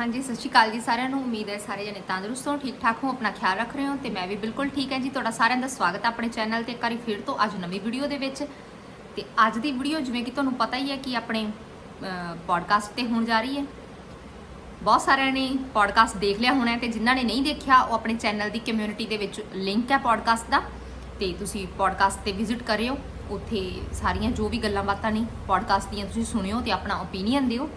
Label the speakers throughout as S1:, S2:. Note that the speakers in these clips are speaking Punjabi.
S1: ਹਾਂਜੀ, ਸਤਿ ਸ਼੍ਰੀ ਅਕਾਲ ਜੀ ਸਾਰਿਆਂ ਨੂੰ। ਉਮੀਦ ਹੈ ਸਾਰੇ ਜਣੇ ਤੰਦਰੁਸਤ ਹੋ, ਠੀਕ ਠਾਕ ਹੋ, ਆਪਣਾ ਖਿਆਲ ਰੱਖ ਰਹੇ ਹੋ ਤੇ ਮੈਂ ਵੀ ਬਿਲਕੁਲ ਠੀਕ ਹਾਂ ਜੀ। ਤੁਹਾਡਾ ਸਾਰਿਆਂ ਦਾ ਸਵਾਗਤ ਹੈ ਆਪਣੇ ਚੈਨਲ ਤੇ ਇੱਕ ਵਾਰੀ ਫਿਰ ਤੋਂ ਅੱਜ ਨਵੀਂ ਵੀਡੀਓ ਦੇ ਵਿੱਚ। ਤੇ ਅੱਜ ਦੀ ਵੀਡੀਓ ਜਿਵੇਂ ਕਿ ਤੁਹਾਨੂੰ ਪਤਾ ਹੀ ਹੈ ਕਿ ਆਪਣੇ ਪੋਡਕਾਸਟ ਤੇ ਹੋਣ ਜਾ ਰਹੀ ਹੈ। ਬਹੁਤ ਸਾਰਿਆਂ ਨੇ ਪੋਡਕਾਸਟ ਦੇਖ ਲਿਆ ਹੋਣਾ ਹੈ ਤੇ ਜਿਨ੍ਹਾਂ ਨੇ ਨਹੀਂ ਦੇਖਿਆ, ਉਹ ਆਪਣੇ ਚੈਨਲ ਦੀ ਕਮਿਊਨਿਟੀ ਦੇ ਵਿੱਚ ਲਿੰਕ ਹੈ ਪੋਡਕਾਸਟ ਦਾ। ਤੇ ਤੁਸੀਂ ਪੋਡਕਾਸਟ ਤੇ ਵਿਜ਼ਿਟ ਕਰਿਓ। ਉੱਥੇ ਸਾਰੀਆਂ ਜੋ ਵੀ ਗੱਲਾਂ ਬਾਤਾਂ ਨੇ ਪੋਡਕਾਸਟ ਦੀਆਂ ਤੁਸੀਂ ਸੁਣਿਓ ਤੇ ਆਪਣਾ ਓਪੀਨੀਅਨ ਦਿਓ।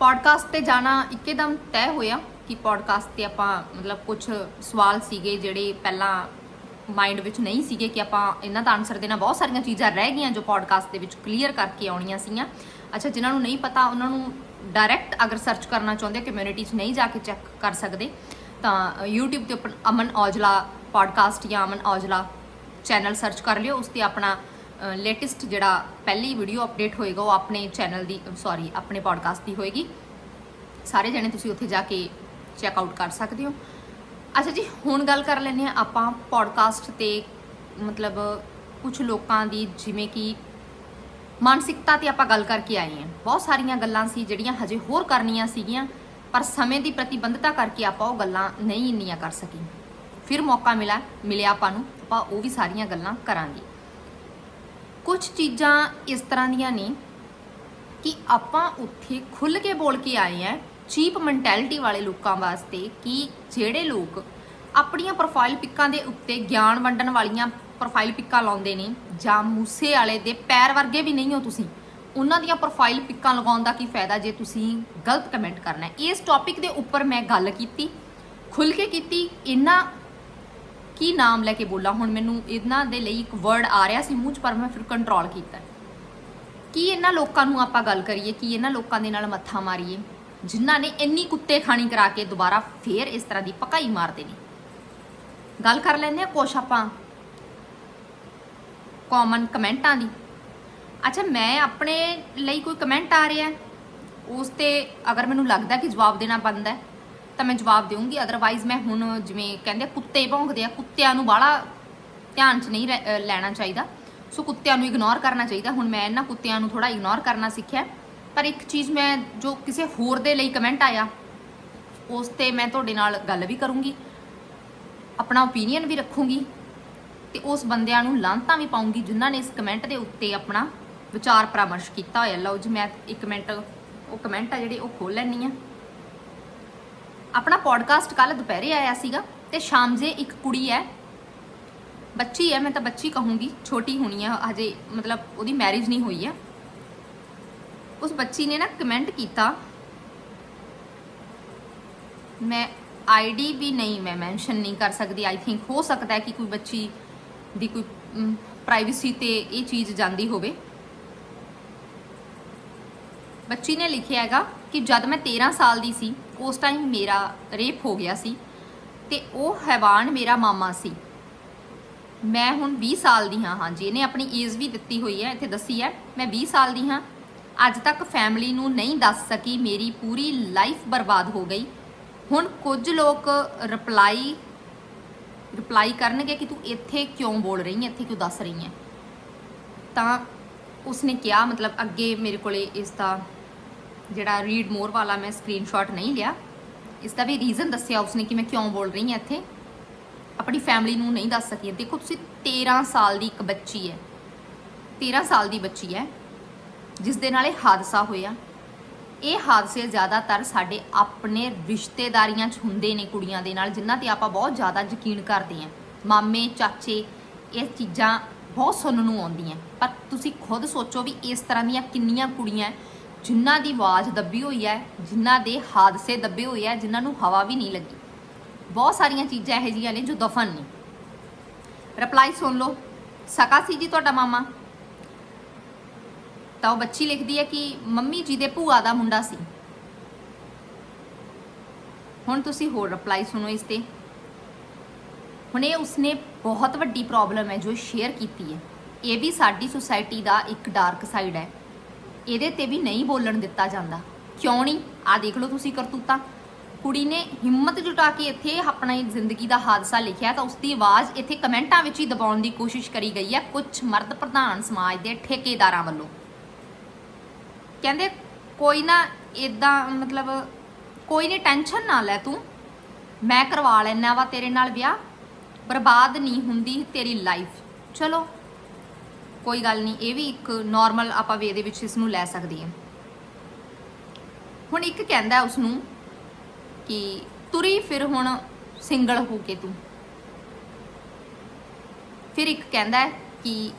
S1: ਪੋਡਕਾਸਟ ਤੇ ਜਾਣਾ ਇੱਕਦਮ ਤੈਅ ਹੋਇਆ ਕਿ ਪੋਡਕਾਸਟ ਤੇ ਆਪਾਂ ਮਤਲਬ ਕੁਝ ਸਵਾਲ ਸੀਗੇ ਜਿਹੜੇ ਪਹਿਲਾਂ ਮਾਈਂਡ ਵਿੱਚ ਨਹੀਂ ਸੀਗੇ ਕਿ ਆਪਾਂ ਇਹਨਾਂ ਦਾ ਆਨਸਰ ਦੇਣਾ ਬਹੁਤ ਸਾਰੀਆਂ ਚੀਜ਼ਾਂ ਰਹਿ ਗਈਆਂ ਜੋ ਪੋਡਕਾਸਟ ਦੇ ਵਿੱਚ ਕਲੀਅਰ ਕਰਕੇ ਆਉਣੀਆਂ ਸੀਗੀਆਂ। ਅੱਛਾ, ਜਿਨ੍ਹਾਂ ਨੂੰ ਨਹੀਂ ਪਤਾ, ਉਹਨਾਂ ਨੂੰ ਡਾਇਰੈਕਟ ਅਗਰ ਸਰਚ ਕਰਨਾ ਚਾਹੁੰਦੇ ਕਮਿਊਨਿਟੀ 'ਚ ਨਹੀਂ ਜਾ ਕੇ ਚੈੱਕ ਕਰ ਸਕਦੇ, ਤਾਂ YouTube ਤੇ ਉੱਪਰ ਅਮਨ ਔਜਲਾ ਪੋਡਕਾਸਟ ਜਾਂ ਅਮਨ ਔਜਲਾ ਚੈਨਲ ਸਰਚ ਕਰ ਲਿਓ, ਉਸ ਤੇ ਆਪਣਾ ਲੇਟੈਸਟ ਜਿਹੜਾ ਪਹਿਲੀ ਵੀਡੀਓ ਅਪਡੇਟ ਹੋਏਗਾ ਉਹ ਆਪਣੇ ਚੈਨਲ ਦੀ ਸੌਰੀ ਆਪਣੇ ਪੋਡਕਾਸਟ ਦੀ ਹੋਏਗੀ। ਸਾਰੇ ਜਣੇ ਤੁਸੀਂ ਉੱਥੇ ਜਾ ਕੇ ਚੈੱਕ ਆਊਟ ਕਰ ਸਕਦੇ ਹੋ। ਅੱਛਾ ਜੀ, ਹੁਣ ਗੱਲ ਕਰ ਲੈਂਦੇ ਆ ਆਪਾਂ ਪੋਡਕਾਸਟ ਤੇ, ਮਤਲਬ ਕੁਝ ਲੋਕਾਂ ਦੀ, ਜਿਵੇਂ ਕਿ ਮਾਨਸਿਕਤਾ ਤੇ ਆਪਾਂ ਗੱਲ ਕਰਕੇ ਆਏ ਹਾਂ। ਬਹੁਤ ਸਾਰੀਆਂ ਗੱਲਾਂ ਸੀ ਜਿਹੜੀਆਂ ਹਜੇ ਹੋਰ ਕਰਨੀਆਂ ਸੀਗੀਆਂ, ਪਰ ਸਮੇਂ ਦੀ ਪ੍ਰਤੀਬੰਧਤਾ ਕਰਕੇ ਆਪਾਂ ਉਹ ਗੱਲਾਂ ਨਹੀਂ ਇੰਨੀਆਂ ਕਰ ਸਕੀ ਫਿਰ ਮੌਕਾ ਮਿਲਾ, ਮਿਲਿਆ ਆਪਾਂ ਨੂੰ, ਆਪਾਂ ਉਹ ਵੀ ਸਾਰੀਆਂ ਗੱਲਾਂ ਕਰਾਂਗੇ। ਕੁਝ ਚੀਜ਼ਾਂ ਇਸ ਤਰ੍ਹਾਂ ਦੀਆਂ ਨੇ ਕਿ ਆਪਾਂ ਉੱਥੇ ਖੁੱਲ ਕੇ ਬੋਲ ਕੇ ਆਏ ਆ ਚੀਪ ਮੈਂਟੈਲਿਟੀ ਵਾਲੇ ਲੋਕਾਂ ਵਾਸਤੇ ਕਿ ਜਿਹੜੇ ਲੋਕ ਆਪਣੀਆਂ ਪ੍ਰੋਫਾਈਲ ਪਿੱਕਾਂ ਦੇ ਉੱਤੇ ਗਿਆਨ ਵੰਡਣ ਵਾਲੀਆਂ ਪ੍ਰੋਫਾਈਲ ਪਿੱਕਾਂ ਲਾਉਂਦੇ ਨੇ ਜਾਂ ਮੂਸੇ ਵਾਲੇ ਦੇ ਪੈਰ ਵਰਗੇ ਵੀ ਨਹੀਂ ਹੋ ਤੁਸੀਂ, ਉਹਨਾਂ ਦੀਆਂ ਪ੍ਰੋਫਾਈਲ ਪਿੱਕਾਂ ਲਗਾਉਣ ਦਾ ਕੀ ਫਾਇਦਾ ਜੇ ਤੁਸੀਂ ਗਲਤ ਕਮੈਂਟ ਕਰਨਾ ਇਸ ਟੌਪਿਕ ਦੇ ਉੱਪਰ ਮੈਂ ਗੱਲ ਕੀਤੀ ਖੁੱਲ ਕੇ ਕੀਤੀ ਇਹਨਾਂ ਕੀ ਨਾਮ ਲੈ ਕੇ ਬੋਲਾਂ? ਹੁਣ ਮੈਨੂੰ ਇਹਨਾਂ ਦੇ ਲਈ ਇੱਕ ਵਰਡ ਆ ਰਿਹਾ ਸੀ ਮੂੰਹ 'ਚ ਪਰ ਮੈਂ ਫਿਰ ਕੰਟਰੋਲ ਕੀਤਾ। ਕੀ ਇਹਨਾਂ ਲੋਕਾਂ ਨੂੰ ਆਪਾਂ ਗੱਲ ਕਰੀਏ? ਕੀ ਇਹਨਾਂ ਲੋਕਾਂ ਦੇ ਨਾਲ ਮੱਥਾ ਮਾਰੀਏ? ਜਿਨ੍ਹਾਂ ਨੇ ਇੰਨੀ ਕੁੱਤੇ ਖਾਣੀ ਕਰਾ ਕੇ ਦੁਬਾਰਾ ਫੇਰ ਇਸ ਤਰ੍ਹਾਂ ਦੀ ਪਕਾਈ ਮਾਰਦੇ ਨੇ ਗੱਲ ਕਰ ਲੈਂਦੇ ਆ ਕੁਛ ਆਪਾਂ ਕਾਮਨ ਕਮੈਂਟਾਂ ਦੀ। ਅੱਛਾ ਮੈਂ ਆਪਣੇ ਲਈ ਕੋਈ ਕਮੈਂਟ ਆ ਰਿਹਾ? ਉਸ ਤੇ ਅਗਰ ਮੈਨੂੰ ਲੱਗਦਾ ਕਿ ਜਵਾਬ ਦੇਣਾ ਬਣਦਾ ਹੈ, ਤਾਂ ਮੈਂ ਜਵਾਬ ਦੇਵਾਂਗੀ ਅਦਰਵਾਈਜ਼ ਮੈਂ ਹੁਣ ਜਿਵੇਂ ਕਹਿੰਦੇ ਕੁੱਤੇ ਭੌਂਕਦੇ ਆ, ਕੁੱਤਿਆਂ ਨੂੰ ਬਾਹਲਾ ਧਿਆਨ 'ਚ ਨਹੀਂ ਰਹਿ- ਲੈਣਾ ਚਾਹੀਦਾ। ਸੋ ਕੁੱਤਿਆਂ ਨੂੰ ਇਗਨੋਰ ਕਰਨਾ ਚਾਹੀਦਾ। ਹੁਣ ਮੈਂ ਇਹਨਾਂ ਕੁੱਤਿਆਂ ਨੂੰ ਥੋੜਾ ਇਗਨੋਰ ਕਰਨਾ ਸਿੱਖਿਆ। ਪਰ ਇੱਕ ਚੀਜ਼ ਮੈਂ ਜੋ ਕਿਸੇ ਹੋਰ ਦੇ ਲਈ ਕਮੈਂਟ ਆਇਆ, ਉਸ ਤੇ ਮੈਂ ਤੁਹਾਡੇ ਨਾਲ ਗੱਲ ਵੀ ਕਰੂੰਗੀ, ਆਪਣਾ ਓਪੀਨੀਅਨ ਵੀ ਰੱਖੂੰਗੀ, ਤੇ ਉਸ ਬੰਦਿਆਂ ਨੂੰ ਲਾਂਤਾਂ ਵੀ ਪਾਉਂਗੀ ਜਿਨ੍ਹਾਂ ਨੇ ਇਸ ਕਮੈਂਟ ਦੇ ਉੱਤੇ ਆਪਣਾ ਵਿਚਾਰ ਪਰਾਮਰਸ਼ ਕੀਤਾ ਹੋਇਆ। ਲਓ ਜੀ, ਮੈਂ ਇੱਕ ਮਿੰਟ, ਉਹ ਕਮੈਂਟ ਆ ਜਿਹੜੇ, ਉਹ ਖੋਲ ਲੈਣੀ ਆ ਆਪਣਾ ਪੋਡਕਾਸਟ ਕੱਲ ਦੁਪਹਿਰੇ ਆਇਆ ਸੀਗਾ ਤੇ ਸ਼ਾਮ ਜੇ ਇੱਕ ਕੁੜੀ ਹੈ, ਬੱਚੀ ਹੈ, ਮੈਂ ਤਾਂ ਬੱਚੀ ਕਹੂੰਗੀ, ਛੋਟੀ ਹੋਣੀ ਹੈ ਹਜੇ ਮਤਲਬ ਉਹਦੀ ਮੈਰਿਜ ਨਹੀਂ ਹੋਈ ਹੈ ਉਸ ਬੱਚੀ ਨੇ ਨਾ ਕਮੈਂਟ ਕੀਤਾ, ਮੈਂ ਆਈਡੀ ਵੀ ਨਹੀਂ, ਮੈਂ ਮੈਂਸ਼ਨ ਨਹੀਂ ਕਰ ਸਕਦੀ ਆਈ ਥਿੰਕ ਹੋ ਸਕਦਾ ਹੈ ਕਿ ਕੋਈ ਬੱਚੀ ਦੀ ਕੋਈ ਪ੍ਰਾਈਵੇਸੀ ਤੇ ਇਹ ਚੀਜ਼ ਜਾਂਦੀ ਹੋਵੇ। ਬੱਚੀ ਨੇ ਲਿਖਿਆ ਹੈਗਾ ਕਿ ਜਦ ਮੈਂ 13 ਸਾਲ ਦੀ ਸੀ ਉਸ ਟਾਈਮ ਮੇਰਾ ਰੇਪ ਹੋ ਗਿਆ ਸੀ ਤੇ ਉਹ ਹੈਵਾਨ ਮੇਰਾ ਮਾਮਾ ਸੀ। ਮੈਂ ਹੁਣ 20 ਸਾਲ ਦੀ ਹਾਂ, ਹਾਂਜੀ। ਇਹਨੇ ਆਪਣੀ ਏਜ ਵੀ ਦਿੱਤੀ ਹੋਈ ਹੈ, ਇੱਥੇ ਦੱਸੀ ਹੈ। ਮੈਂ 20 ਸਾਲ ਦੀ ਹਾਂ। ਅੱਜ ਤੱਕ ਫੈਮਿਲੀ ਨੂੰ ਨਹੀਂ ਦੱਸ ਸਕੀ, ਮੇਰੀ ਪੂਰੀ ਲਾਈਫ ਬਰਬਾਦ ਹੋ ਗਈ। ਹੁਣ ਕੁਝ ਲੋਕ ਰਿਪਲਾਈ ਰਿਪਲਾਈ ਕਰਨਗੇ ਕਿ ਤੂੰ ਇੱਥੇ ਕਿਉਂ ਬੋਲ ਰਹੀ ਹੈ, ਇੱਥੇ ਕਿਉਂ ਦੱਸ ਰਹੀ ਹੈ? ਤਾਂ ਉਸਨੇ ਕਿਹਾ, ਮਤਲਬ ਅੱਗੇ ਮੇਰੇ ਕੋਲੇ ਇਸ ਦਾ ਜਿਹੜਾ ਰੀਡ ਮੋਰ ਵਾਲਾ ਮੈਂ ਸਕਰੀਨਸ਼ਾਟ ਨਹੀਂ ਲਿਆ। ਇਸ ਦਾ ਵੀ ਰੀਜ਼ਨ ਦੱਸਿਆ ਉਸਨੇ ਕਿ ਮੈਂ ਕਿਉਂ ਬੋਲ ਰਹੀ ਹਾਂ ਇੱਥੇ। ਆਪਣੀ ਫੈਮਿਲੀ ਨੂੰ ਨਹੀਂ ਦੱਸ ਸਕੀ ਦੇਖੋ ਤੁਸੀਂ 13 ਸਾਲ ਦੀ ਇੱਕ ਬੱਚੀ ਹੈ। 13 ਸਾਲ ਦੀ ਬੱਚੀ ਹੈ, ਜਿਸ ਦੇ ਨਾਲ ਇਹ ਹਾਦਸਾ ਹੋਇਆ। ਇਹ ਹਾਦਸੇ ਜ਼ਿਆਦਾਤਰ ਸਾਡੇ ਆਪਣੇ ਰਿਸ਼ਤੇਦਾਰੀਆਂ 'ਚ ਹੁੰਦੇ ਨੇ ਕੁੜੀਆਂ ਦੇ ਨਾਲ, ਜਿਨ੍ਹਾਂ ਤੇ ਆਪਾਂ ਬਹੁਤ ਜ਼ਿਆਦਾ ਯਕੀਨ ਕਰਦੇ ਹਾਂ। ਮਾਮੇ, ਚਾਚੇ, ਇਹ ਚੀਜ਼ਾਂ ਬਹੁਤ ਸੁਣਨ ਨੂੰ ਆਉਂਦੀਆਂ। ਪਰ ਤੁਸੀਂ ਖੁਦ ਸੋਚੋ ਵੀ ਇਸ ਤਰ੍ਹਾਂ ਦੀਆਂ ਕਿੰਨੀਆਂ ਕੁੜੀਆਂ ਜਿਨ੍ਹਾਂ ਦੀ ਆਵਾਜ਼ ਦੱਬੀ ਹੋਈ ਹੈ, ਜਿਨ੍ਹਾਂ ਦੇ ਹਾਦਸੇ ਦੱਬੇ ਹੋਏ ਹੈ, ਜਿਨ੍ਹਾਂ ਨੂੰ ਹਵਾ ਵੀ ਨਹੀਂ ਲੱਗੀ। ਬਹੁਤ ਸਾਰੀਆਂ ਚੀਜ਼ਾਂ ਇਹੋ ਜਿਹੀਆਂ ਨੇ ਜੋ ਦਫਨ ਨੇ। ਰਿਪਲਾਈ ਸੁਣ ਲਓ। ਸਕਾ ਸੀ ਜੀ, ਤੁਹਾਡਾ ਮਾਮਾ। ਤਾਂ ਉਹ ਬੱਚੀ ਲਿਖਦੀ ਹੈ ਕਿ ਮੰਮੀ ਜੀ ਦੇ ਭੂਆ ਦਾ ਮੁੰਡਾ ਸੀ। ਹੁਣ ਤੁਸੀਂ ਹੋਰ ਰਿਪਲਾਈ ਸੁਣੋ ਇਸ ਤੇ। ਹੁਣ ਇਹ ਉਸਨੇ ਬਹੁਤ ਵੱਡੀ ਪ੍ਰੋਬਲਮ ਹੈ ਜੋ ਸ਼ੇਅਰ ਕੀਤੀ ਹੈ। ਇਹ ਵੀ ਸਾਡੀ ਸੁਸਾਇਟੀ ਦਾ ਇੱਕ ਡਾਰਕ ਸਾਈਡ ਹੈ। ਇਹਦੇ ਤੇ ਵੀ ਨਹੀਂ ਬੋਲਣ ਦਿੱਤਾ ਜਾਂਦਾ। ਕਿਉਂ ਨਹੀਂ ਆ ਦੇਖ ਲਓ ਤੁਸੀਂ ਕਰਤੂਤਾਂ। ਕੁੜੀ ਨੇ ਹਿੰਮਤ ਜੁਟਾ ਕੇ ਇੱਥੇ ਆਪਣੀ ਜ਼ਿੰਦਗੀ ਦਾ ਹਾਦਸਾ ਲਿਖਿਆ ਤਾਂ ਉਸ ਦੀ ਆਵਾਜ਼ ਇੱਥੇ ਕਮੈਂਟਾਂ ਵਿੱਚ ਹੀ ਦਬਾਉਣ ਦੀ ਕੋਸ਼ਿਸ਼ ਕਰੀ ਗਈ ਹੈ ਕੁਝ ਮਰਦ ਪ੍ਰਧਾਨ ਸਮਾਜ ਦੇ ਠੇਕੇਦਾਰਾਂ ਵੱਲੋਂ। ਕਹਿੰਦੇ, ਕੋਈ ਨਾ ਇਦਾਂ ਮਤਲਬ ਕੋਈ ਨਹੀਂ ਟੈਨਸ਼ਨ ਨਾ ਲੈ ਤੂੰ। ਮੈਂ ਕਰਵਾ ਲੈਣਾ ਵਾ ਤੇਰੇ ਨਾਲ ਵਿਆਹ। ਬਰਬਾਦ ਨਹੀਂ ਹੁੰਦੀ ਤੇਰੀ ਲਾਈਫ ਚਲੋ ਕੋਈ ਗੱਲ ਨਹੀਂ, ਇਹ ਵੀ ਇੱਕ ਨਾਰਮਲ ਆਪਾਂ ਵੇ ਦੇ ਵਿੱਚ ਇਸ ਨੂੰ ਲੈ ਸਕਦੇ ਹਾਂ। ਹੁਣ ਇੱਕ ਕਹਿੰਦਾ ਉਸ ਨੂੰ ਕਿ ਤੁਰੀ ਫਿਰ ਹੁਣ ਸਿੰਗਲ ਹੋ ਕੇ ਤੂੰ। ਫਿਰ ਇੱਕ ਕਹਿੰਦਾ ਕਿ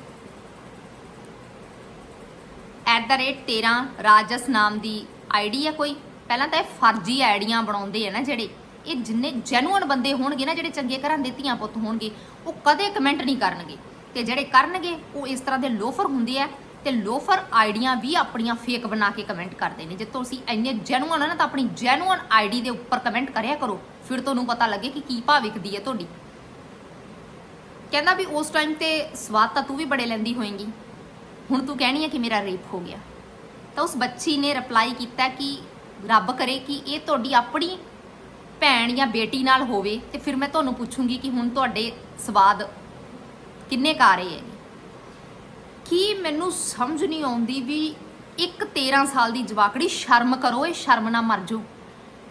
S1: ਐਟ ਦਾ ਰੇਟ @13 ਰਾਜਸ ਨਾਮ ਦੀ ਆਈਡੀ ਹੈ ਕੋਈ। ਪਹਿਲਾਂ ਤਾਂ ਇਹ ਫਰਜ਼ੀ ਆਈਡੀਆਂ ਬਣਾਉਂਦੇ ਆ ਨਾ ਜਿਹੜੇ, ਇਹ ਜਿੰਨੇ ਜੈਨੂਅਨ ਬੰਦੇ ਹੋਣਗੇ ਨਾ ਜਿਹੜੇ ਚੰਗੇ ਘਰਾਂ ਦੇ ਧੀਆਂ ਪੁੱਤ ਹੋਣਗੇ, ਉਹ ਕਦੇ ਕਮੈਂਟ ਨਹੀਂ ਕਰਨਗੇ। ਤੇ ਜਿਹੜੇ ਕਰਨਗੇ, ਉਹ ਇਸ ਤਰ੍ਹਾਂ ਦੇ ਲੋਫਰ ਹੁੰਦੇ ਆ ਤੇ ਲੋਫਰ ਆਈਡੀਆਂ ਵੀ ਆਪਣੀਆਂ ਫੇਕ ਬਣਾ ਕੇ ਕਮੈਂਟ ਕਰਦੇ ਨੇ। ਜੇ ਤੁਸੀਂ ਇੰਨੇ ਜੈਨੂਅਨ ਆ ਨਾ, ਤਾਂ ਆਪਣੀ ਜੈਨੂਅਨ ਆਈਡੀ ਦੇ ਉੱਪਰ ਕਮੈਂਟ ਕਰਿਆ ਕਰੋ। ਫਿਰ ਤੁਹਾਨੂੰ ਪਤਾ ਲੱਗੇ ਕਿ ਕੀ ਭਾਅ ਵਿਕਦੀ ਹੈ ਤੁਹਾਡੀ। ਕਹਿੰਦਾ ਵੀ ਉਸ ਟਾਈਮ ਤੇ ਸਵਾਦ ਤਾਂ ਤੂੰ ਵੀ ਬੜੇ ਲੈਂਦੀ ਹੋਏਂਗੀ। ਹੁਣ ਤੂੰ ਕਹਿਣੀ ਹੈ ਕਿ ਮੇਰਾ ਰੇਪ ਹੋ ਗਿਆ। ਤਾਂ ਉਸ ਬੱਚੀ ਨੇ ਰਿਪਲਾਈ ਕੀਤਾ ਕਿ ਰੱਬ ਕਰੇ ਕਿ ਇਹ ਤੁਹਾਡੀ ਆਪਣੀ ਭੈਣ ਜਾਂ ਬੇਟੀ ਨਾਲ ਹੋਵੇ ਤੇ ਫਿਰ ਮੈਂ ਤੁਹਾਨੂੰ ਪੁੱਛੂੰਗੀ ਕਿ ਹੁਣ ਤੁਹਾਡੇ ਸਵਾਦ ਕਿੰਨੇ ਕਾਰੇ ਹੈ ਕੀ ਮੈਨੂੰ ਸਮਝ ਨਹੀਂ ਆਉਂਦੀ ਵੀ ਇੱਕ 13 ਸਾਲ ਦੀ ਜਵਾਕੜੀ ਸ਼ਰਮ ਕਰੋ, ਇਹ ਸ਼ਰਮ ਨਾ ਮਰ ਜਾਓ।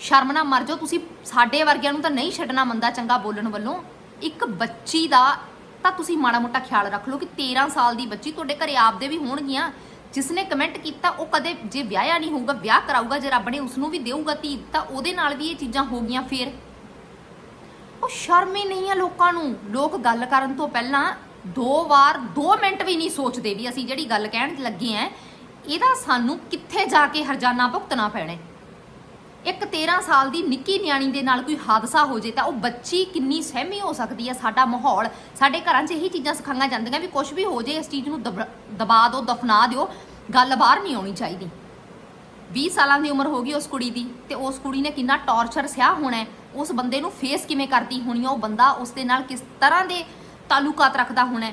S1: ਸ਼ਰਮ ਨਾ ਮਰ ਜਾਓ, ਤੁਸੀਂ ਸਾਡੇ ਵਰਗਿਆਂ ਨੂੰ ਤਾਂ ਨਹੀਂ ਛੱਡਣਾ ਮੰਦਾ ਚੰਗਾ ਬੋਲਣ ਵੱਲੋਂ। ਇੱਕ ਬੱਚੀ ਦਾ ਤਾਂ ਤੁਸੀਂ ਮਾੜਾ ਮੋਟਾ ਖਿਆਲ ਰੱਖ ਲਓ ਕਿ 13 ਸਾਲ ਦੀ ਬੱਚੀ ਤੁਹਾਡੇ ਘਰੇ ਆਪਦੇ ਵੀ ਹੋਣਗੀਆਂ। ਜਿਸ ਨੇ ਕਮੈਂਟ ਕੀਤਾ, ਉਹ ਕਦੇ ਜੇ ਵਿਆਹਿਆ ਨਹੀਂ ਹੋਊਗਾ, ਵਿਆਹ ਕਰਾਊਗਾ, ਜੇ ਰੱਬ ਨੇ ਉਸ ਨੂੰ ਵੀ ਦੇਊਗਾ ਧੀ, ਤਾਂ ਉਹਦੇ ਨਾਲ ਵੀ ਇਹ ਚੀਜ਼ਾਂ ਹੋ ਗਈਆਂ ਫੇਰ। ਉਹ ਸ਼ਰਮ ਹੀ ਨਹੀਂ ਆ ਲੋਕਾਂ ਨੂੰ। ਲੋਕ ਗੱਲ ਕਰਨ ਤੋਂ ਪਹਿਲਾਂ ਦੋ ਵਾਰ 2 ਮਿੰਟ ਵੀ ਨਹੀਂ ਸੋਚਦੇ ਵੀ ਅਸੀਂ ਜਿਹੜੀ ਗੱਲ ਕਹਿਣ ਲੱਗੇ ਆ, ਇਹਦਾ ਸਾਨੂੰ ਕਿੱਥੇ ਜਾ ਕੇ ਹਰਜਾਨਾ ਭੁਗਤਣਾ ਪੈਣਾ ਇੱਕ 13 ਸਾਲ ਦੀ ਨਿੱਕੀ ਨਿਆਣੀ ਦੇ ਨਾਲ ਕੋਈ ਹਾਦਸਾ ਹੋ ਜੇ ਤਾਂ ਉਹ ਬੱਚੀ ਕਿੰਨੀ ਸਹਿਮੀ ਹੋ ਸਕਦੀ ਹੈ? ਸਾਡਾ ਮਾਹੌਲ, ਸਾਡੇ ਘਰਾਂ 'ਚ ਇਹੀ ਚੀਜ਼ਾਂ ਸਿਖਾਈਆਂ ਜਾਂਦੀਆਂ ਵੀ ਕੁਝ ਵੀ ਹੋ ਜੇ, ਇਸ ਚੀਜ਼ ਨੂੰ ਦਬ- ਦਬਾ ਦਿਓ, ਦਫਨਾ ਦਿਓ, ਗੱਲ ਬਾਹਰ ਨਹੀਂ ਆਉਣੀ ਚਾਹੀਦੀ। 20 ਸਾਲਾਂ ਦੀ ਉਮਰ ਹੋ ਗਈ ਉਸ ਕੁੜੀ ਦੀ ਤੇ ਉਸ ਕੁੜੀ ਨੇ ਕਿੰਨਾ ਟੌਰਚਰ ਸਿਆ ਹੋਣਾ ਉਸ ਬੰਦੇ ਨੂੰ ਫੇਸ ਕਿਵੇਂ ਕਰਦੀ ਹੋਣੀ ਉਹ ਬੰਦਾ ਉਸ ਦੇ ਨਾਲ ਕਿਸ ਤਰ੍ਹਾਂ ਦੇ ਤਾਲੁਕਾਤ ਰੱਖਦਾ ਹੋਣਾ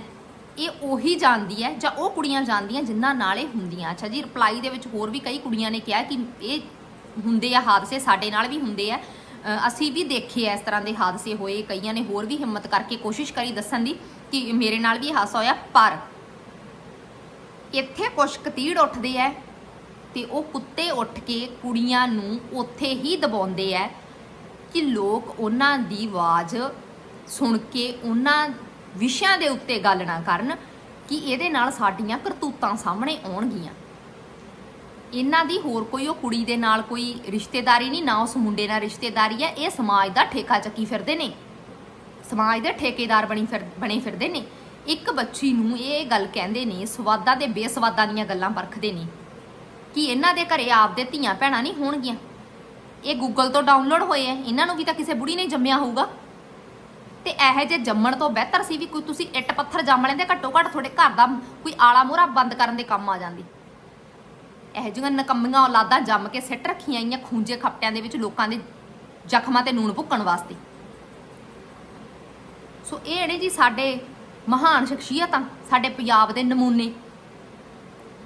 S1: ਇਹ ਉਹੀ ਜਾਣਦੀ ਹੈ ਜਾਂ ਉਹ ਕੁੜੀਆਂ ਜਾਣਦੀਆਂ ਜਿਨ੍ਹਾਂ ਨਾਲ ਇਹ ਹੁੰਦੀਆਂ। ਅੱਛਾ ਜੀ ਰਿਪਲਾਈ ਦੇ ਵਿੱਚ ਹੋਰ ਵੀ ਕਈ ਕੁੜੀਆਂ ਨੇ ਕਿਹਾ ਕਿ ਇਹ ਹੁੰਦੇ ਆ ਹਾਦਸੇ, ਸਾਡੇ ਨਾਲ ਵੀ ਹੁੰਦੇ ਆ। ਅਸੀਂ ਵੀ ਦੇਖੇ ਆ ਇਸ ਤਰ੍ਹਾਂ ਦੇ ਹਾਦਸੇ ਹੋਏ। ਕਈਆਂ ਨੇ ਹੋਰ ਵੀ ਹਿੰਮਤ ਕਰਕੇ ਕੋਸ਼ਿਸ਼ ਕਰੀ ਦੱਸਣ ਦੀ ਕਿ ਮੇਰੇ ਨਾਲ ਵੀ ਹਾਦਸਾ ਹੋਇਆ, ਪਰ ਇੱਥੇ ਕੁਛ ਕਤੀੜ ਉੱਠਦੇ ਐ ਤੇ ਉਹ ਕੁੱਤੇ ਉੱਠ ਕੇ ਕੁੜੀਆਂ ਨੂੰ ਉੱਥੇ ਹੀ ਦਬਾਉਂਦੇ ਐ ਕਿ ਲੋਕ ਉਹਨਾਂ ਦੀ ਆਵਾਜ਼ ਸੁਣ ਕੇ ਉਹਨਾਂ ਵਿਸ਼ਿਆਂ ਦੇ ਉੱਤੇ ਗੱਲ ਨਾ ਕਰਨ ਕਿ ਇਹਦੇ ਨਾਲ ਸਾਡੀਆਂ ਕਰਤੂਤਾਂ ਸਾਹਮਣੇ ਆਉਣਗੀਆਂ। ਇਹਨਾਂ ਦੀ ਹੋਰ ਕੋਈ, ਉਹ ਕੁੜੀ ਦੇ ਨਾਲ ਕੋਈ ਰਿਸ਼ਤੇਦਾਰੀ ਨਹੀਂ, ਨਾ ਉਸ ਮੁੰਡੇ ਨਾਲ ਰਿਸ਼ਤੇਦਾਰੀ ਹੈ, ਇਹ ਸਮਾਜ ਦਾ ਠੇਕਾ ਚੱਕੀ ਫਿਰਦੇ ਨੇ। ਸਮਾਜ ਦੇ ਠੇਕੇਦਾਰ ਬਣੀ ਫਿਰ, ਬਣੇ ਫਿਰਦੇ ਨੇ। ਇੱਕ ਬੱਚੀ ਨੂੰ ਇਹ ਗੱਲ ਕਹਿੰਦੇ ਨੇ, ਸਵਾਦਾਂ ਤੇ ਬੇਸਵਾਦਾਂ ਦੀਆਂ ਗੱਲਾਂ ਪਰਖਦੇ ਨੇ ਕਿ ਇਹਨਾਂ ਦੇ ਘਰੇ ਆਪਦੇ ਧੀਆਂ ਭੈਣਾਂ ਨਹੀਂ ਹੋਣਗੀਆਂ। ਇਹ ਗੂਗਲ ਤੋਂ ਡਾਊਨਲੋਡ ਹੋਏ ਆ, ਇਹਨਾਂ ਨੂੰ ਵੀ ਤਾਂ ਕਿਸੇ ਬੁੜੀ ਨੇ ਜੰਮਿਆ ਹੋਊਗਾ। ਇਹੋ ਜੇ ਜੰਮਣ ਤੋਂ ਬਿਹਤਰ ਸੀ ਵੀ ਕੋਈ ਤੁਸੀਂ ਇੱਟ ਪੱਥਰ ਜੰਮ ਲੈਂਦੇ, ਘੱਟੋ ਘੱਟ ਤੁਹਾਡੇ ਘਰ ਦਾ ਕੋਈ ਆਲਾ ਮੋਹਰਾ ਬੰਦ ਕਰਨ ਦੇ ਕੰਮ ਆ ਜਾਂਦੀ। ਇਹੋ ਜਿਹੀਆਂ ਨਕੰਮੀਆਂ ਔਲਾਦਾਂ ਜੰਮ ਕੇ ਸਿੱਟ ਰੱਖੀਆਂ ਆਈਆਂ ਖੂੰਜੇ ਖੱਪਟਿਆਂ ਦੇ ਵਿੱਚ ਲੋਕਾਂ ਦੇ ਜ਼ਖਮਾਂ ਤੇ ਨੂਣ ਭੁੱਕਣ ਵਾਸਤੇ। ਸੋ ਇਹ ਨੇ ਜੀ ਸਾਡੇ ਮਹਾਨ ਸ਼ਖਸੀਅਤਾਂ, ਸਾਡੇ ਪੰਜਾਬ ਦੇ ਨਮੂਨੇ,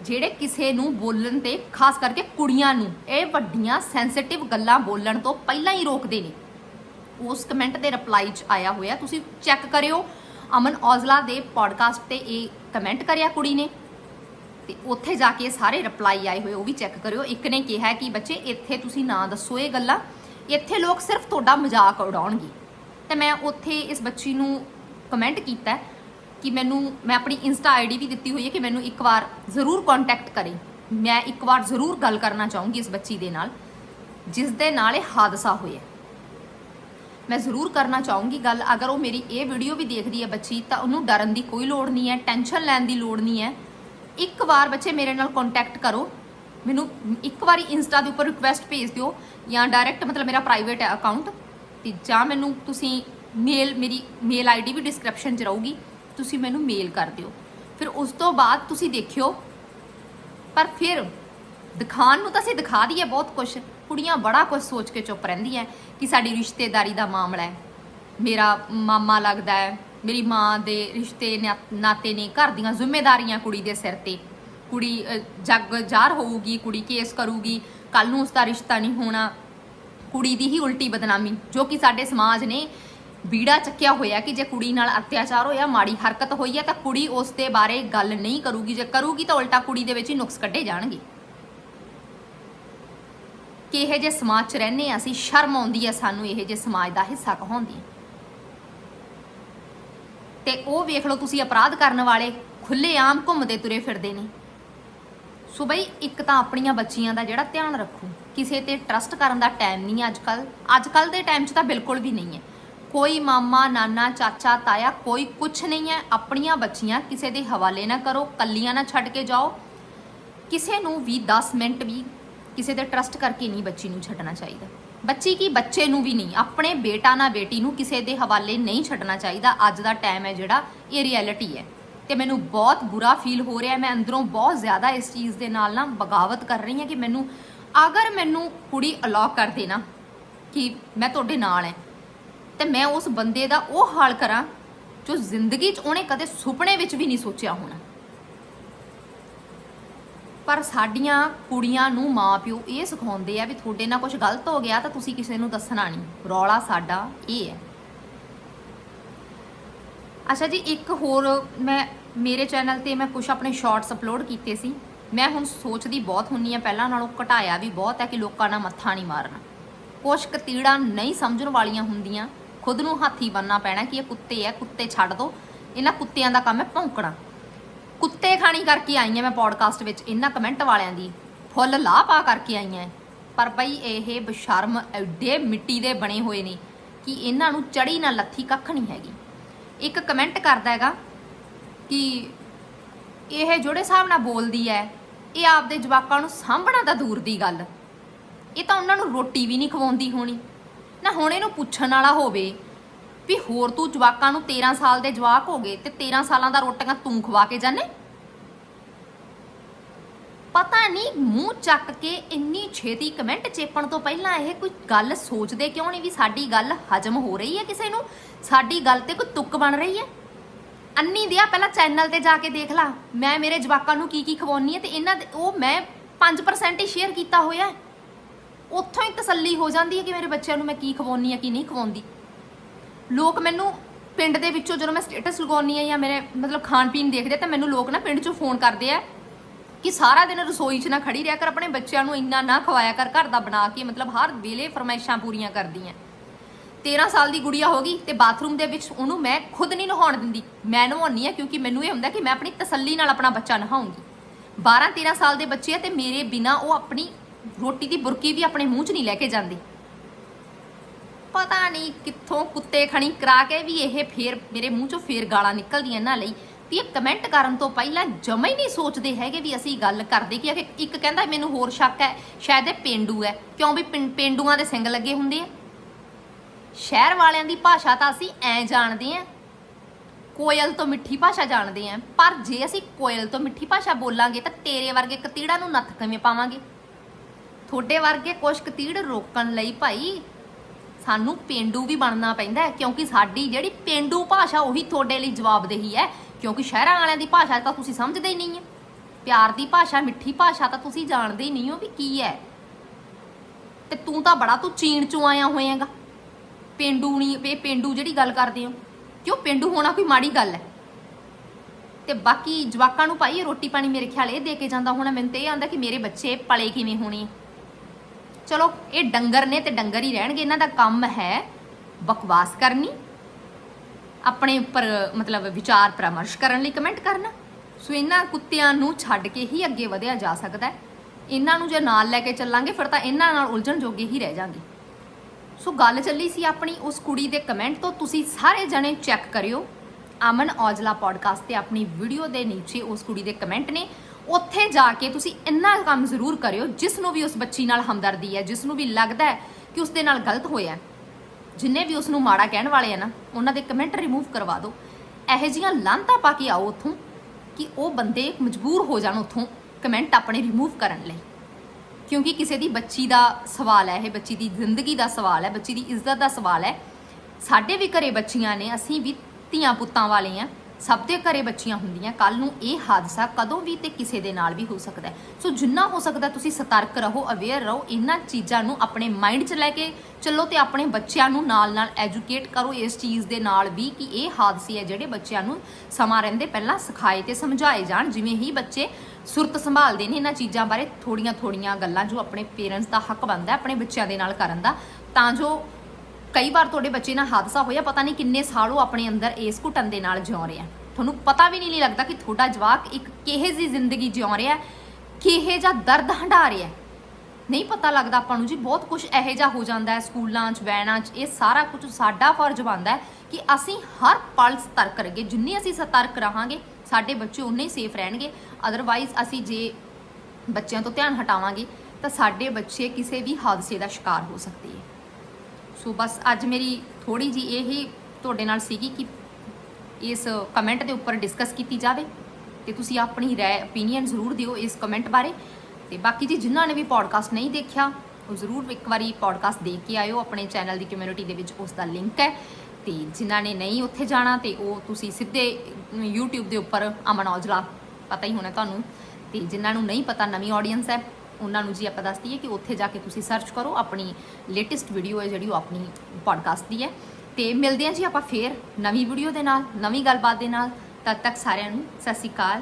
S1: ਜਿਹੜੇ ਕਿਸੇ ਨੂੰ ਬੋਲਣ ਤੇ, ਖਾਸ ਕਰਕੇ ਕੁੜੀਆਂ ਨੂੰ, ਇਹ ਵੱਡੀਆਂ ਸੈਂਸਿਟਿਵ ਗੱਲਾਂ ਬੋਲਣ ਤੋਂ ਪਹਿਲਾਂ ਹੀ ਰੋਕਦੇ ਨੇ। ਉਸ ਕਮੈਂਟ ਦੇ ਰਿਪਲਾਈ ਚ ਆਇਆ ਹੋਇਆ। ਤੁਸੀਂ ਚੈੱਕ ਕਰਿਓ। ਅਮਨ ਔਜਲਾ ਦੇ ਪੋਡਕਾਸਟ ਤੇ ਇਹ ਕਮੈਂਟ ਕਰਿਆ ਕੁੜੀ ਨੇ। ਤੇ ਉੱਥੇ ਜਾ ਕੇ ਸਾਰੇ ਰਿਪਲਾਈ ਆਏ ਹੋਏ, ਉਹ ਵੀ ਚੈੱਕ ਕਰਿਓ। ਇੱਕ ਨੇ ਕਿਹਾ ਕਿ ਬੱਚੇ, ਇੱਥੇ ਤੁਸੀਂ ਨਾ ਦੱਸੋ ਇਹ ਗੱਲਾਂ। ਇੱਥੇ ਲੋਕ ਸਿਰਫ ਤੁਹਾਡਾ ਮਜ਼ਾਕ ਉਡਾਉਣਗੇ। ਤੇ ਮੈਂ ਉੱਥੇ ਇਸ ਬੱਚੀ ਨੂੰ ਕਮੈਂਟ ਕੀਤਾ ਕਿ ਮੈਨੂੰ, ਮੈਂ ਆਪਣੀ ਇੰਸਟਾ ਆਈਡੀ ਵੀ ਦਿੱਤੀ ਹੋਈ ਹੈ ਕਿ ਮੈਨੂੰ ਇੱਕ ਵਾਰ ਜ਼ਰੂਰ ਕੰਟੈਕਟ ਕਰੇ। ਮੈਂ ਇੱਕ ਵਾਰ ਜ਼ਰੂਰ ਗੱਲ ਕਰਨਾ ਚਾਹੂੰਗੀ ਇਸ ਬੱਚੀ ਦੇ ਨਾਲ, ਜਿਸ ਦੇ ਨਾਲ ਇਹ ਹਾਦਸਾ ਹੋਇਆ। ਮੈਂ ਜ਼ਰੂਰ ਕਰਨਾ ਚਾਹੂੰਗੀ ਗੱਲ। ਅਗਰ ਉਹ ਮੇਰੀ ਇਹ ਵੀਡੀਓ ਵੀ ਦੇਖਦੀ ਹੈ ਬੱਚੀ, ਤਾਂ ਉਹਨੂੰ ਡਰਨ ਦੀ ਕੋਈ ਲੋੜ ਨਹੀਂ ਹੈ ਟੈਨਸ਼ਨ ਲੈਣ ਦੀ ਲੋੜ ਨਹੀਂ ਹੈ। ਇੱਕ ਵਾਰ ਬੱਚੇ ਮੇਰੇ ਨਾਲ ਕੰਟੈਕਟ ਕਰੋ। ਮੈਨੂੰ ਇੱਕ ਵਾਰੀ ਇੰਸਟਾ ਦੇ ਉੱਪਰ ਰਿਕੁਐਸਟ ਭੇਜ ਦਿਓ ਜਾਂ ਡਾਇਰੈਕਟ ਮਤਲਬ ਮੇਰਾ ਪ੍ਰਾਈਵੇਟ ਹੈ ਅਕਾਊਂਟ ਤੇ ਜਾਂ ਮੈਨੂੰ ਤੁਸੀਂ ਮੇਲ ਮੇਰੀ ਮੇਲ ਆਈਡੀ ਵੀ ਡਿਸਕ੍ਰਿਪਸ਼ਨ 'ਚ ਰਹੂਗੀ। ਤੁਸੀਂ ਮੈਨੂੰ ਮੇਲ ਕਰ ਦਿਓ। ਫਿਰ ਉਸ ਤੋਂ ਬਾਅਦ ਤੁਸੀਂ ਦੇਖਿਓ। ਪਰ ਫਿਰ ਦਿਖਾਣ ਨੂੰ ਤਾਂ ਅਸੀਂ ਦਿਖਾ ਦਈਏ ਬਹੁਤ ਕੁਝ ਕੁੜੀਆਂ ਬੜਾ ਕੁਝ ਸੋਚ ਕੇ ਚੁੱਪ ਰਹਿੰਦੀਆਂ ਕਿ ਸਾਡੀ ਰਿਸ਼ਤੇਦਾਰੀ ਦਾ ਮਾਮਲਾ ਹੈ। ਮੇਰਾ ਮਾਮਾ ਲੱਗਦਾ ਹੈ, ਮੇਰੀ ਮਾਂ ਦੇ ਰਿਸ਼ਤੇ ਨਾਤੇ ਨੇ ਘਰ ਦੀਆਂ ਜ਼ਿੰਮੇਵਾਰੀਆਂ ਕੁੜੀ ਦੇ ਸਿਰ ਤੇ। ਕੁੜੀ ਜੱਗ ਜਾਰ ਹੋਊਗੀ, ਕੁੜੀ ਕੇਸ ਕਰੂਗੀ ਕੱਲ ਨੂੰ ਉਸ ਦਾ ਰਿਸ਼ਤਾ ਨਹੀਂ ਹੋਣਾ। ਕੁੜੀ ਦੀ ਹੀ ਉਲਟੀ ਬਦਨਾਮੀ, ਜੋ ਕਿ ਸਾਡੇ ਸਮਾਜ ਨੇ ਬੀੜਾ ਚੱਕਿਆ ਹੋਇਆ ਕਿ ਜੇ ਕੁੜੀ ਨਾਲ ਅਤਿਆਚਾਰ ਹੋਇਆ, ਮਾੜੀ ਹਰਕਤ ਹੋਈ ਹੈ, ਤਾਂ ਕੁੜੀ ਉਸ ਦੇ ਬਾਰੇ ਗੱਲ ਨਹੀਂ ਕਰੂਗੀ। ਜੇ ਕਰੂਗੀ ਤਾਂ ਉਲਟਾ ਕੁੜੀ ਦੇ ਵਿੱਚ ਹੀ ਨੁਕਸ ਕੱਢੇ ਜਾਣਗੇ। ਕਿ ਇਹੋ ਜਿਹੇ ਸਮਾਜ 'ਚ ਰਹਿੰਦੇ ਹਾਂ ਅਸੀਂ, ਸ਼ਰਮ ਆਉਂਦੀ ਹੈ ਸਾਨੂੰ ਇਹੋ ਜਿਹੇ ਸਮਾਜ ਦਾ ਹਿੱਸਾ ਕਹਾਉਣ ਦੀ। ਤੇ ਉਹ ਵੇਖ ਲਓ ਤੁਸੀਂ ਅਪਰਾਧ ਕਰਨ ਵਾਲੇ ਖੁੱਲੇ ਆਮ ਘੁੰਮਦੇ ਤੁਰੇ ਫਿਰਦੇ ਨੇ। ਸੋ ਬਈ ਇੱਕ ਤਾਂ ਆਪਣੀਆਂ ਬੱਚੀਆਂ ਦਾ ਜਿਹੜਾ ਧਿਆਨ ਰੱਖੋ, ਕਿਸੇ ਤੇ ਟਰਸਟ ਕਰਨ ਦਾ ਟਾਈਮ ਨਹੀਂ ਅੱਜ ਕੱਲ ਅੱਜ ਕੱਲ ਦੇ ਟਾਈਮ 'ਚ ਤਾਂ ਬਿਲਕੁਲ ਵੀ ਨਹੀਂ ਹੈ। ਕੋਈ ਮਾਮਾ, ਨਾਨਾ, ਚਾਚਾ, ਤਾਇਆ, ਕੋਈ ਕੁਝ ਨਹੀਂ ਹੈ। ਆਪਣੀਆਂ ਬੱਚੀਆਂ ਕਿਸੇ ਦੇ ਹਵਾਲੇ ਨਾ ਕਰੋ, ਕੱਲੀਆਂ ਨਾ ਛੱਡ ਕੇ ਜਾਓ। ਕਿਸੇ ਨੂੰ ਵੀ 10 ਮਿੰਟ ਵੀ ਕਿਸੇ ਤੇ ਟਰਸਟ ਕਰਕੇ ਨਹੀਂ ਬੱਚੀ ਨੂੰ ਛੱਡਣਾ ਚਾਹੀਦਾ। ਬੱਚੀ ਕੀ ਬੱਚੇ ਨੂੰ ਵੀ ਨਹੀਂ, ਆਪਣੇ ਬੇਟਾ ਨਾ ਬੇਟੀ ਨੂੰ ਕਿਸੇ ਦੇ ਹਵਾਲੇ ਨਹੀਂ ਛੱਡਣਾ ਚਾਹੀਦਾ। ਅੱਜ ਦਾ ਟਾਈਮ ਹੈ ਜਿਹੜਾ, ਇਹ ਰਿਐਲਿਟੀ ਹੈ। ਤੇ ਮੈਨੂੰ ਬਹੁਤ ਬੁਰਾ ਫੀਲ ਹੋ ਰਿਹਾ ਮੈਂ ਅੰਦਰੋਂ ਬਹੁਤ ਜ਼ਿਆਦਾ ਇਸ ਚੀਜ਼ ਦੇ ਨਾਲ ਨਾ ਬਗਾਵਤ ਕਰ ਰਹੀ ਹਾਂ ਕਿ ਮੈਨੂੰ, ਅਗਰ ਮੈਨੂੰ ਕੁੜੀ ਅਲੌਕ ਕਰ ਦੇ ਨਾ ਕਿ ਮੈਂ ਤੁਹਾਡੇ ਨਾਲ ਹਾਂ, ਤੇ ਮੈਂ ਉਸ ਬੰਦੇ ਦਾ ਉਹ ਹਾਲ ਕਰਾਂ ਜੋ ਜ਼ਿੰਦਗੀ 'ਚ ਉਹਨੇ ਕਦੇ ਸੁਪਨੇ ਵਿੱਚ ਵੀ ਨਹੀਂ ਸੋਚਿਆ ਹੋਣਾ। ਪਰ ਸਾਡੀਆਂ ਕੁੜੀਆਂ ਨੂੰ ਮਾਪਿਓ ਇਹ ਸਿਖਾਉਂਦੇ ਆ ਵੀ ਤੁਹਾਡੇ ਨਾਲ ਕੁਝ ਗਲਤ ਹੋ ਗਿਆ ਤਾਂ ਤੁਸੀਂ ਕਿਸੇ ਨੂੰ ਦੱਸਣਾ ਨਹੀਂ। ਰੌਲਾ ਸਾਡਾ ਇਹ ਹੈ। ਅੱਛਾ ਜੀ, ਇੱਕ ਹੋਰ ਮੈਂ, ਮੇਰੇ ਚੈਨਲ ਤੇ ਮੈਂ ਕੁਝ ਆਪਣੇ ਸ਼ਾਰਟਸ ਅਪਲੋਡ ਕੀਤੇ ਸੀ। ਮੈਂ ਹੁਣ ਸੋਚਦੀ ਬਹੁਤ ਹੁੰਨੀ ਆ, ਪਹਿਲਾਂ ਨਾਲੋਂ ਘਟਾਇਆ ਵੀ ਬਹੁਤ ਹੈ ਕਿ ਲੋਕਾਂ ਨਾਲ ਮੱਥਾ ਨਹੀਂ ਮਾਰਨਾ। ਕੁਛ ਕਤੀੜਾਂ ਨਹੀਂ ਸਮਝਣ ਵਾਲੀਆਂ ਹੁੰਦੀਆਂ, ਖੁਦ ਨੂੰ ਹਾਥੀ ਬੰਨਣਾ ਪੈਣਾ ਕਿ ਇਹ ਕੁੱਤੇ ਆ, ਕੁੱਤੇ ਛੱਡ ਦੋ। ਇਹਨਾਂ ਕੁੱਤਿਆਂ ਦਾ ਕੰਮ ਹੈ ਭੌਂਕਣਾ। ਕੁੱਤੇ ਖਾਣੀ ਕਰਕੇ ਆਈ ਆ ਮੈਂ ਪੋਡਕਾਸਟ ਵਿੱਚ, ਇਹਨਾਂ ਕਮੈਂਟ ਵਾਲਿਆਂ ਦੀ। ਫੁੱਲ ਲਾਹ ਪਾ ਕਰਕੇ ਆਈ ਆ। ਪਰ ਬਈ ਇਹ ਬਸ਼ਰਮ ਐਡੇ ਮਿੱਟੀ ਦੇ ਬਣੇ ਹੋਏ ਨੇ ਕਿ ਇਹਨਾਂ ਨੂੰ ਚੜੀ ਨਾ ਲੱਥੀ ਕੱਖ ਨਹੀਂ ਹੈਗੀ। ਇੱਕ ਕਮੈਂਟ ਕਰਦਾ ਹੈਗਾ ਕਿ ਇਹ ਜੋੜੇ ਹਿਸਾਬ ਨਾਲ ਬੋਲਦੀ ਹੈ ਇਹ ਆਪਦੇ ਜਵਾਕਾਂ ਨੂੰ ਸਾਂਭਣਾ ਤਾਂ ਦੂਰ ਦੀ ਗੱਲ। ਇਹ ਤਾਂ ਉਹਨਾਂ ਨੂੰ ਰੋਟੀ ਵੀ ਨਹੀਂ ਖਵਾਉਂਦੀ ਹੋਣੀ। ਨਾ ਹੁਣ ਇਹਨੂੰ ਪੁੱਛਣ ਵਾਲਾ ਹੋਵੇ ਵੀ ਹੋਰ ਤੂੰ ਜਵਾਕਾਂ ਨੂੰ 13 ਸਾਲ ਦੇ ਜਵਾਕ ਹੋ ਗਏ ਤੇ 13 ਸਾਲਾਂ ਦਾ ਰੋਟੀਆਂ ਤੂੰ ਖਵਾ ਕੇ ਜਾਣੇ ਪਤਾ ਨਹੀਂ, ਮੂੰਹ ਚੱਕ ਕੇ ਇੰਨੀ ਛੇਤੀ ਕਮੈਂਟ ਚੇਪਣ ਤੋਂ ਪਹਿਲਾਂ ਇਹ ਕੋਈ ਗੱਲ ਸੋਚਦੇ ਕਿਉਂ ਨਹੀਂ ਵੀ ਸਾਡੀ ਗੱਲ ਹਜਮ ਹੋ ਰਹੀ ਹੈ ਕਿਸੇ ਨੂੰ? ਸਾਡੀ ਗੱਲ ਤੇ ਕੋਈ ਤੁੱਕ ਬਣ ਰਹੀ ਹੈ? ਅੰਨੀ ਦਿਆ, ਪਹਿਲਾਂ ਚੈਨਲ ਤੇ ਜਾ ਕੇ ਦੇਖ ਲਾ। ਮੈਂ ਮੇਰੇ ਜਵਾਕਾਂ ਨੂੰ ਕੀ ਕੀ ਖਵਾਉਣੀ ਹੈ ਤੇ ਇਹਨਾਂ ਦੇ ਉਹ ਮੈਂ 5% ਹੀ ਸ਼ੇਅਰ ਕੀਤਾ ਹੋਇਆ ਹੈ। ਉੱਥੋਂ ਹੀ ਤਸੱਲੀ ਹੋ ਜਾਂਦੀ ਹੈ ਕਿ ਮੇਰੇ ਬੱਚਿਆਂ ਨੂੰ ਮੈਂ ਕੀ ਖਵਾਉਣੀ ਹੈ, ਕੀ ਨਹੀਂ ਖਵਾਉਂਦੀ। ਲੋਕ ਮੈਨੂੰ ਪਿੰਡ ਦੇ ਵਿੱਚੋਂ ਜਦੋਂ ਮੈਂ ਸਟੇਟਸ ਲਗਾਉਣੀ ਆ ਜਾਂ ਮੇਰੇ ਮਤਲਬ ਖਾਣ ਪੀਣ ਦੇਖਦੇ ਤਾਂ ਮੈਨੂੰ ਲੋਕ ਨਾ ਪਿੰਡ ਚੋਂ ਫੋਨ ਕਰਦੇ ਆ ਕਿ ਸਾਰਾ ਦਿਨ ਰਸੋਈ 'ਚ ਨਾ ਖੜੀ ਰਿਹਾ ਕਰ, ਆਪਣੇ ਬੱਚਿਆਂ ਨੂੰ ਇੰਨਾ ਨਾ ਖਵਾਇਆ ਕਰ, ਘਰ ਦਾ ਬਣਾ ਕੇ ਮਤਲਬ ਹਰ ਵੇਲੇ ਫਰਮਾਇਸ਼ਾਂ ਪੂਰੀਆਂ ਕਰਦੀਆਂ ਆ 13 ਸਾਲ ਦੀ ਗੁੜੀਆ ਹੋ ਗਈ ਤੇ ਬਾਥਰੂਮ ਦੇ ਵਿੱਚ ਉਹਨੂੰ ਮੈਂ ਖੁਦ ਨਹੀਂ ਨਹਾਉਣ ਦਿੰਦੀ। ਮੈਂ ਨਹਾਉਣੀ ਆ ਕਿਉਂਕਿ ਮੈਨੂੰ ਇਹ ਹੁੰਦਾ ਕਿ ਮੈਂ ਆਪਣੀ ਤਸੱਲੀ ਨਾਲ ਆਪਣਾ ਬੱਚਾ ਨਹਾਉਂਗੀ। 12 13 ਸਾਲ ਦੇ ਬੱਚੇ ਆ ਤੇ ਮੇਰੇ ਬਿਨਾ ਉਹ ਆਪਣੀ ਰੋਟੀ ਦੀ ਬੁਰਕੀ ਵੀ ਆਪਣੇ ਮੂੰਹ 'ਚ ਨਹੀਂ ਲੈ ਕੇ ਜਾਂਦੇ। ਪਤਾ ਨਹੀਂ ਕਿੱਥੋਂ ਕੁੱਤੇ ਖਣੀ ਕਰਾ ਕੇ ਵੀ ਇਹ ਫੇਰ ਮੇਰੇ ਮੂੰਹ 'ਚੋਂ ਫੇਰ ਗਾਲਾਂ ਨਿਕਲਦੀਆਂ ਇਹਨਾਂ ਲਈ। ਤੇ ਇਹ ਕਮੈਂਟ ਕਰਨ ਤੋਂ ਪਹਿਲਾਂ ਜਮਾ ਹੀ ਨਹੀਂ ਸੋਚਦੇ ਹੈਗੇ ਵੀ ਅਸੀਂ ਗੱਲ ਕਰਦੇ ਕਿ ਆਖੇ ਇੱਕ ਕਹਿੰਦਾ ਮੈਨੂੰ ਹੋਰ ਸ਼ੱਕ ਹੈ, ਸ਼ਾਇਦ ਇਹ ਪੇਂਡੂ ਹੈ। ਕਿਉਂ ਵੀ ਪਿੰ- ਪੇਂਡੂਆਂ ਦੇ ਸਿੰਘ ਲੱਗੇ ਹੁੰਦੇ ਆ? ਸ਼ਹਿਰ ਵਾਲਿਆਂ ਦੀ ਭਾਸ਼ਾ ਤਾਂ ਅਸੀਂ ਐ ਜਾਣਦੇ ਆ, ਕੋਇਲ ਤੋਂ ਮਿੱਠੀ ਭਾਸ਼ਾ ਜਾਣਦੇ ਆ। ਪਰ ਜੇ ਅਸੀਂ ਕੋਇਲ ਤੋਂ ਮਿੱਠੀ ਭਾਸ਼ਾ ਬੋਲਾਂਗੇ ਤਾਂ ਤੇਰੇ ਵਰਗੇ ਕਤੀੜਾਂ ਨੂੰ ਨੱਥ ਕਿਵੇਂ ਪਾਵਾਂਗੇ? ਤੁਹਾਡੇ ਵਰਗੇ ਕੁਛ ਕਤੀੜ ਰੋਕਣ ਲਈ ਭਾਈ ਸਾਨੂੰ ਪਿੰਡੂ ਵੀ ਬਣਨਾ ਪੈਂਦਾ ਹੈ, ਕਿਉਂਕਿ ਸਾਡੀ ਜਿਹੜੀ ਪਿੰਡੂ ਭਾਸ਼ਾ ਉਹੀ ਤੁਹਾਡੇ ਲਈ ਜਵਾਬਦੇਹੀ ਹੈ। ਕਿਉਂਕਿ ਸ਼ਹਿਰਾਂ ਵਾਲਿਆਂ ਦੀ ਭਾਸ਼ਾ ਤਾਂ ਤੁਸੀਂ ਸਮਝਦੇ ਹੀ ਨਹੀਂ ਹੈ। ਪਿਆਰ ਦੀ ਭਾਸ਼ਾ, ਮਿੱਠੀ ਭਾਸ਼ਾ ਤਾਂ ਤੁਸੀਂ ਜਾਣਦੇ ਹੀ ਨਹੀਂ ਹੋ ਵੀ ਕੀ ਹੈ। ਤੇ ਤੂੰ ਤਾਂ ਬੜਾ ਤੂੰ ਚੀਨ ਚੋਂ ਆਇਆ ਹੋਏਗਾ। ਪਿੰਡੂ ਨਹੀਂ ਇਹ ਪਿੰਡੂ ਜਿਹੜੀ ਗੱਲ ਕਰਦੇ ਹੋ, ਕਿਉਂ ਪਿੰਡੂ ਹੋਣਾ ਕੋਈ ਮਾੜੀ ਗੱਲ ਹੈ? ਤੇ ਬਾਕੀ ਜਵਾਕਾਂ ਨੂੰ ਭਾਈ ਰੋਟੀ ਪਾਣੀ ਮੇਰੇ ਖਿਆਲ ਇਹ ਦੇ ਕੇ ਜਾਂਦਾ ਹੋਣਾ, ਮੈਨੂੰ ਤੇ ਇਹ ਆਂਦਾ ਕਿ ਮੇਰੇ ਬੱਚੇ ਪਲੇ ਕਿਵੇਂ ਹੋਣੇ ਚਲੋ, ਇਹ ਡੰਗਰ ਨੇ ਤੇ ਡੰਗਰ ਹੀ ਰਹਿਣਗੇ, ਇਹਨਾਂ ਦਾ ਕੰਮ ਹੈ ਬਕਵਾਸ ਕਰਨੀ, ਆਪਣੇ ਉੱਪਰ, ਮਤਲਬ ਵਿਚਾਰ ਪਰਾਮਰਸ਼ ਕਰਨ ਲਈ ਕਮੈਂਟ ਕਰਨਾ। ਸੋ ਇਹਨਾਂ ਕੁੱਤਿਆਂ ਨੂੰ ਛੱਡ ਕੇ ਹੀ ਅੱਗੇ ਵਧਿਆ ਜਾ ਸਕਦਾ ਹੈ। ਇਹਨਾਂ ਨੂੰ ਜੇ ਨਾਲ ਲੈ ਕੇ ਚੱਲਾਂਗੇ, ਫਿਰ ਤਾਂ ਇਹਨਾਂ ਨਾਲ ਉਲਝਣ ਜੋਗੇ ਹੀ ਰਹਿ ਜਾਾਂਗੇ। ਸੋ ਗੱਲ ਚੱਲੀ ਸੀ ਆਪਣੀ, ਉਸ ਕੁੜੀ ਦੇ ਕਮੈਂਟ ਤੋਂ। ਤੁਸੀਂ ਸਾਰੇ ਜਣੇ ਚੈੱਕ ਕਰਿਓ। ਅਮਨ ਔਜਲਾ ਪੋਡਕਾਸਟ ਤੇ ਆਪਣੀ ਵੀਡੀਓ ਦੇ ਨੀਚੇ ਉਸ ਕੁੜੀ ਦੇ ਕਮੈਂਟ ਨੇ। ਉੱਥੇ ਜਾ ਕੇ ਤੁਸੀਂ ਇੰਨਾ ਕੰਮ ਜ਼ਰੂਰ ਕਰਿਓ ਜਿਸ ਨੂੰ ਵੀ ਉਸ ਬੱਚੀ ਨਾਲ ਹਮਦਰਦੀ ਹੈ ਜਿਸ ਨੂੰ ਵੀ ਲੱਗਦਾ ਹੈ ਕਿ ਉਸ ਦੇ ਨਾਲ ਗਲਤ ਹੋਇਆ ਜਿੰਨੇ ਵੀ ਉਸ ਨੂੰ ਮਾੜਾ ਕਹਿਣ ਵਾਲੇ ਆ ਨਾ, ਉਹਨਾਂ ਦੇ ਕਮੈਂਟ ਰਿਮੂਵ ਕਰਵਾ ਦਿਓ। ਇਹੋ ਜੀਆਂ ਲਾਂਤਾਂ ਪਾ ਕੇ ਆਓ ਉੱਥੋਂ ਕਿ ਉਹ ਬੰਦੇ ਮਜਬੂਰ ਹੋ ਜਾਣ ਉੱਥੋਂ ਕਮੈਂਟ ਆਪਣੇ ਰਿਮੂਵ ਕਰਨ ਲਈ। ਕਿਉਂਕਿ ਕਿਸੇ ਦੀ ਬੱਚੀ ਦਾ ਸਵਾਲ ਹੈ, ਇਹ ਬੱਚੀ ਦੀ ਜ਼ਿੰਦਗੀ ਦਾ ਸਵਾਲ ਹੈ, ਬੱਚੀ ਦੀ ਇੱਜ਼ਤ ਦਾ ਸਵਾਲ ਹੈ। ਸਾਡੇ ਵੀ ਘਰੇ ਬੱਚੀਆਂ ਨੇ, ਅਸੀਂ ਵੀ ਧੀਆਂ ਪੁੱਤਾਂ ਵਾਲੇ ਆ। ਸਭ ਦੇ ਘਰੇ ਬੱਚੀਆਂ ਹੁੰਦੀਆਂ ਕੱਲ ਨੂੰ ਇਹ ਹਾਦਸਾ ਕਦੋਂ ਵੀ ਤੇ ਕਿਸੇ ਦੇ ਨਾਲ ਵੀ ਹੋ ਸਕਦਾ ਹੈ। ਸੋ ਜਿੰਨਾ ਹੋ ਸਕਦਾ ਤੁਸੀਂ ਸਤਰਕ ਰਹੋ ਅਵੇਅਰ ਰਹੋ, ਇਹਨਾਂ ਚੀਜ਼ਾਂ ਨੂੰ ਆਪਣੇ ਮਾਈਂਡ 'ਚ ਲੈ ਕੇ ਚੱਲੋ ਤੇ ਆਪਣੇ ਬੱਚਿਆਂ ਨੂੰ ਨਾਲ-ਨਾਲ ਐਜੂਕੇਟ ਕਰੋ ਇਸ ਚੀਜ਼ ਦੇ ਨਾਲ ਵੀ ਕਿ ਇਹ ਹਾਦਸੇ ਹੈ ਜਿਹੜੇ ਬੱਚਿਆਂ ਨੂੰ ਸਮਾਂ ਰਹਿੰਦੇ ਪਹਿਲਾਂ ਸਿਖਾਏ ਤੇ ਸਮਝਾਏ ਜਾਣ। ਜਿਵੇਂ ਹੀ ਬੱਚੇ ਸੁਰਤ ਸੰਭਾਲਦੇ ਨੇ ਇਹਨਾਂ ਚੀਜ਼ਾਂ ਬਾਰੇ ਥੋੜੀਆਂ-ਥੋੜੀਆਂ ਗੱਲਾਂ ਜੋ ਆਪਣੇ ਪੇਰੈਂਟਸ ਦਾ ਹੱਕ ਬਣਦਾ ਆਪਣੇ ਬੱਚਿਆਂ ਦੇ ਨਾਲ ਕਰਨ ਦਾ, ਤਾਂ ਜੋ ਕਈ ਵਾਰ ਤੁਹਾਡੇ ਬੱਚੇ ਨਾਲ ਹਾਦਸਾ ਹੋਇਆ ਪਤਾ ਨਹੀਂ ਕਿੰਨੇ ਸਾਲ ਉਹ ਆਪਣੇ ਅੰਦਰ ਇਸ ਘੁਟਨ ਦੇ ਨਾਲ ਜਿਉ ਰਿਹਾ ਤੁਹਾਨੂੰ ਪਤਾ ਵੀ ਨਹੀਂ ਲੱਗਦਾ ਕਿ ਤੁਹਾਡਾ ਜਵਾਕ ਇੱਕ ਕਿਹੇ ਜੀ ਜ਼ਿੰਦਗੀ ਜਿਉ ਰਿਹਾ ਹੈ, ਕਿਹੇ ਜਾਂ ਦਰਦ ਹੰਢਾ ਰਿਹਾ। ਨਹੀਂ ਪਤਾ ਲੱਗਦਾ ਆਪਾਂ ਨੂੰ ਜੀ ਬਹੁਤ ਕੁਝ ਇਹੋ ਜਿਹਾ ਹੋ ਜਾਂਦਾ ਹੈ ਸਕੂਲਾਂ 'ਚ ਵੈਨਾਂ 'ਚ ਇਹ ਸਾਰਾ ਕੁਝ ਸਾਡਾ ਫਰਜ਼ ਬਣਦਾ ਹੈ ਕਿ ਅਸੀਂ ਹਰ ਪਲ ਸਤਰਕ ਰਹੀਏ। ਜਿੰਨੇ ਅਸੀਂ ਸਤਰਕ ਰਹਾਂਗੇ ਸਾਡੇ ਬੱਚੇ ਉਨੇ ਹੀ ਸੇਫ ਰਹਿਣਗੇ। ਅਦਰਵਾਈਜ਼ ਅਸੀਂ ਜੇ ਬੱਚਿਆਂ ਤੋਂ ਧਿਆਨ ਹਟਾਵਾਂਗੇ ਤਾਂ ਸਾਡੇ ਬੱਚੇ ਕਿਸੇ ਵੀ ਹਾਦਸੇ ਦਾ ਸ਼ਿਕਾਰ ਹੋ ਸਕਦੇ ਹੈ ਸੋ ਬਸ ਅੱਜ ਮੇਰੀ ਥੋੜੀ ਜੀ ਇਹੀ ਤੁਹਾਡੇ ਨਾਲ ਸੀਗੀ ਕਿ ਇਸ ਕਮੈਂਟ ਦੇ ਉੱਪਰ ਡਿਸਕਸ ਕੀਤੀ ਜਾਵੇ ਤੇ ਤੁਸੀਂ ਆਪਣੀ ਰਾਏ opinion ਜ਼ਰੂਰ ਦਿਓ ਇਸ ਕਮੈਂਟ ਬਾਰੇ। ਤੇ ਬਾਕੀ ਜੀ ਜਿਨ੍ਹਾਂ ਨੇ ਵੀ ਪੋਡਕਾਸਟ ਨਹੀਂ ਦੇਖਿਆ ਉਹ ਜ਼ਰੂਰ ਇੱਕ ਵਾਰੀ ਪੋਡਕਾਸਟ ਦੇਖ ਕੇ ਆਇਓ ਆਪਣੇ ਚੈਨਲ ਦੀ ਕਮਿਊਨਿਟੀ ਦੇ ਵਿੱਚ ਉਸ ਦਾ ਲਿੰਕ ਹੈ। ਤੇ ਜਿਨ੍ਹਾਂ ਨੇ ਨਹੀਂ ਉੱਥੇ ਜਾਣਾ ਤੇ ਉਹ ਤੁਸੀਂ ਸਿੱਧੇ ਅਮ, YouTube ਦੇ ਉੱਪਰ ਅਮਨ ਔਜਲਾ ਪਤਾ ਹੀ ਹੋਣਾ ਤੁਹਾਨੂੰ। ਤੇ ਜਿਨ੍ਹਾਂ ਨੂੰ ਨਹੀਂ ਪਤਾ ਨਵੀਂ ਆਡੀਅנס ਹੈ ਉਹਨਾਂ ਨੂੰ ਜੀ ਆਪਾਂ ਦੱਸ ਦਈਏ ਕਿ ਉੱਥੇ ਜਾ ਕੇ ਤੁਸੀਂ ਸਰਚ ਕਰੋ, ਆਪਣੀ ਲੇਟੈਸਟ ਵੀਡੀਓ ਹੈ ਜਿਹੜੀ ਉਹ ਆਪਣੀ ਪੋਡਕਾਸਟ ਦੀ ਹੈ। ਤੇ ਮਿਲਦੇ ਹਾਂ ਜੀ ਆਪਾਂ ਫੇਰ ਨਵੀਂ ਵੀਡੀਓ ਦੇ ਨਾਲ, ਨਵੀਂ ਗੱਲਬਾਤ ਦੇ ਨਾਲ। ਤਦ ਤੱਕ ਸਾਰਿਆਂ ਨੂੰ ਸਤਿ ਸ਼੍ਰੀ ਅਕਾਲ।